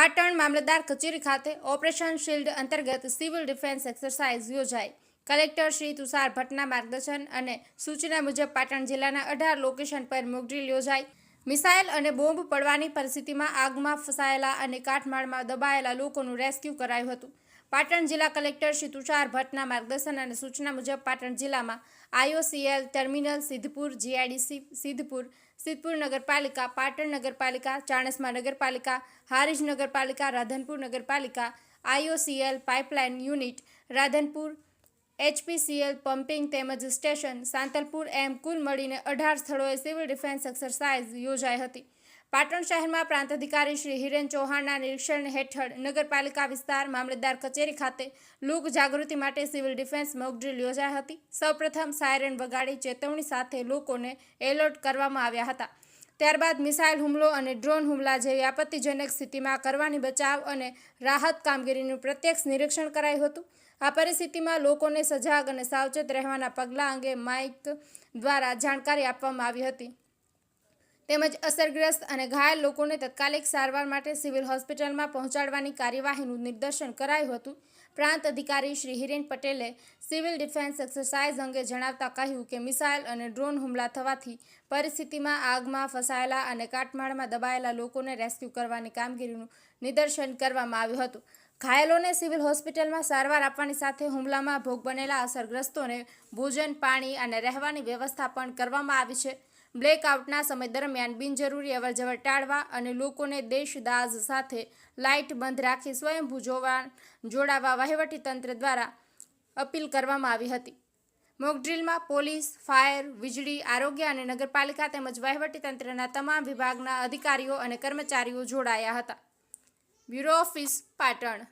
પાટણ મામલતદાર કચેરી ખાતે operation shield અંતર્ગત સિવિલ ડિફેન્સ એક્સરસાઇઝ યોજાઈ. કલેક્ટર શ્રી તુષાર ભટ્ટના માર્ગદર્શન અને સૂચના મુજબ પાટણ જિલ્લાના અઢાર લોકેશન પર મોકડ્રીલ યોજાઈ. મિસાઇલ અને બોમ્બ પડવાની પરિસ્થિતિમાં આગમાં ફસાયેલા અને કાટમાળમાં દબાયેલા લોકોનું રેસ્ક્યુ કરાયું હતું. પાટણ જિલ્લા કલેક્ટર શ્રી તુષાર ભટ્ટના માર્ગદર્શન અને સૂચના મુજબ પાટણ જિલ્લામાં IOCL terminal Sidhpur, GIDC Sidhpur Sidhpur નગરપાલિકા, પાટણ નગરપાલિકા, ચાણસ્મા નગરપાલિકા, હારીજ નગરપાલિકા, રાધનપુર નગરપાલિકા, IOCL pipeline unit, Radhanpur HPCL pumping તેમજ સ્ટેશન, સાંતલપુર એમ કુલ મળીને અઢાર સ્થળોએ સિવિલ ડિફેન્સ એક્સરસાઇઝ યોજાઈ હતી. પાટણ શહેરમાં પ્રાંત અધિકારી શ્રી હિરેન ચૌહાણના નિરીક્ષણ હેઠળ નગરપાલિકા વિસ્તાર મામલતદાર કચેરી ખાતે લોક જાગૃતિ માટે સિવિલ ડિફેન્સ મોકડ્રીલ યોજાઈ હતી. સૌપ્રથમ સાયરન વગાડી ચેતવણી સાથે લોકોને એલર્ટ કરવામાં આવ્યા હતા. ત્યારબાદ મિસાઇલ હુમલો અને ડ્રોન હુમલા જેવી આપત્તિજનક સ્થિતિમાં કરવાની બચાવ અને રાહત કામગીરીનું પ્રત્યક્ષ નિરીક્ષણ કરાયું હતું. આ પરિસ્થિતિમાં લોકોને સજાગ અને સાવચેત રહેવાના પગલાં અંગે માઇક દ્વારા જાણકારી આપવામાં આવી હતી. તેમજ અસરગ્રસ્ત અને ઘાયલ લોકોને તત્કાલિક સારવાર માટે સિવિલ હોસ્પિટલમાં પહોંચાડવાની કાર્યવાહીનું નિર્દેશન કરાયું હતું. પ્રાંત અધિકારી શ્રી હિરેન પટેલે સિવિલ ડિફેન્સ એક્સરસાઇઝ અંગે જણાવતા કહ્યું કે મિસાઇલ અને ડ્રોન હુમલા થવાથી પરિસ્થિતિમાં આગમાં ફસાયેલા અને કાટમાળમાં દબાયેલા લોકોને રેસ્ક્યુ કરવાની કામગીરીનું નિદર્શન કરવામાં આવ્યું હતું. ઘાયલોને સિવિલ હોસ્પિટલમાં સારવાર આપવાની સાથે હુમલામાં ભોગ બનેલા અસરગ્રસ્તોને ભોજન, પાણી અને રહેવાની વ્યવસ્થા પણ કરવામાં આવી છે. બ્લેકઆઉટના સમય દરમિયાન બિનજરૂરી અવરજવર ટાળવા અને લોકોને દેશદાઝ સાથે લાઇટ બંધ રાખી સ્વયંભૂ જોવા જોડાવા વહીવટીતંત્ર દ્વારા અપીલ કરવામાં આવી હતી. મોકડ્રીલમાં પોલીસ, ફાયર, વીજળી, આરોગ્ય અને નગરપાલિકા તેમજ વહીવટીતંત્રના તમામ વિભાગના અધિકારીઓ અને કર્મચારીઓ જોડાયા હતા. Bureau office Patan